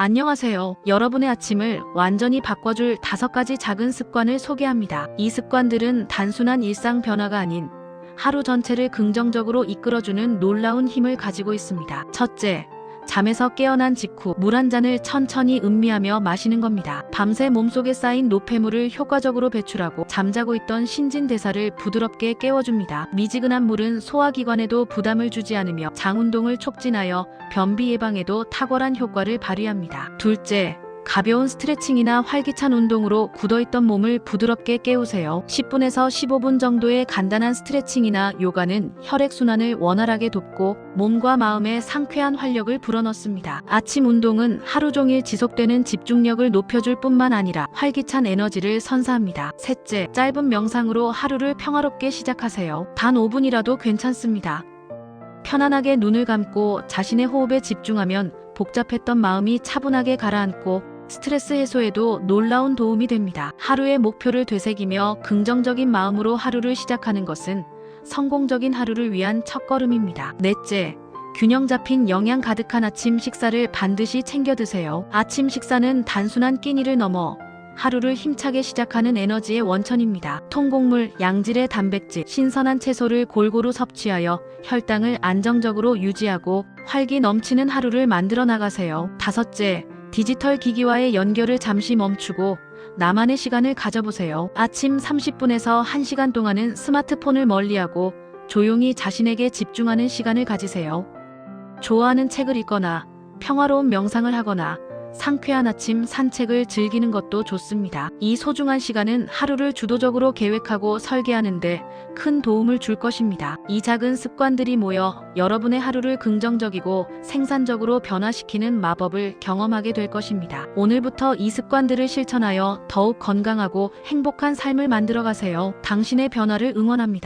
안녕하세요. 여러분의 아침을 완전히 바꿔줄 다섯 가지 작은 습관을 소개합니다. 이 습관들은 단순한 일상 변화가 아닌 하루 전체를 긍정적으로 이끌어주는 놀라운 힘을 가지고 있습니다. 첫째, 잠에서 깨어난 직후 물 한 잔을 천천히 음미하며 마시는 겁니다. 밤새 몸속에 쌓인 노폐물을 효과적으로 배출하고 잠자고 있던 신진대사를 부드럽게 깨워줍니다. 미지근한 물은 소화기관에도 부담을 주지 않으며 장 운동을 촉진하여 변비 예방에도 탁월한 효과를 발휘합니다. 둘째, 가벼운 스트레칭이나 활기찬 운동으로 굳어있던 몸을 부드럽게 깨우세요. 10분에서 15분 정도의 간단한 스트레칭이나 요가는 혈액순환을 원활하게 돕고 몸과 마음에 상쾌한 활력을 불어넣습니다. 아침 운동은 하루 종일 지속되는 집중력을 높여줄 뿐만 아니라 활기찬 에너지를 선사합니다. 셋째, 짧은 명상으로 하루를 평화롭게 시작하세요. 단 5분이라도 괜찮습니다. 편안하게 눈을 감고 자신의 호흡에 집중하면 복잡했던 마음이 차분하게 가라앉고 스트레스 해소에도 놀라운 도움이 됩니다. 하루의 목표를 되새기며 긍정적인 마음으로 하루를 시작하는 것은 성공적인 하루를 위한 첫걸음입니다. 넷째, 균형 잡힌 영양 가득한 아침 식사를 반드시 챙겨 드세요. 아침 식사는 단순한 끼니를 넘어 하루를 힘차게 시작하는 에너지의 원천입니다. 통곡물, 양질의 단백질, 신선한 채소를 골고루 섭취하여 혈당을 안정적으로 유지하고 활기 넘치는 하루를 만들어 나가세요. 다섯째, 디지털 기기와의 연결을 잠시 멈추고 나만의 시간을 가져보세요. 아침 30분에서 1시간 동안은 스마트폰을 멀리하고 조용히 자신에게 집중하는 시간을 가지세요. 좋아하는 책을 읽거나 평화로운 명상을 하거나 상쾌한 아침 산책을 즐기는 것도 좋습니다. 이 소중한 시간은 하루를 주도적으로 계획하고 설계하는데 큰 도움을 줄 것입니다. 이 작은 습관들이 모여 여러분의 하루를 긍정적이고 생산적으로 변화시키는 마법을 경험하게 될 것입니다. 오늘부터 이 습관들을 실천하여 더욱 건강하고 행복한 삶을 만들어 가세요. 당신의 변화를 응원합니다.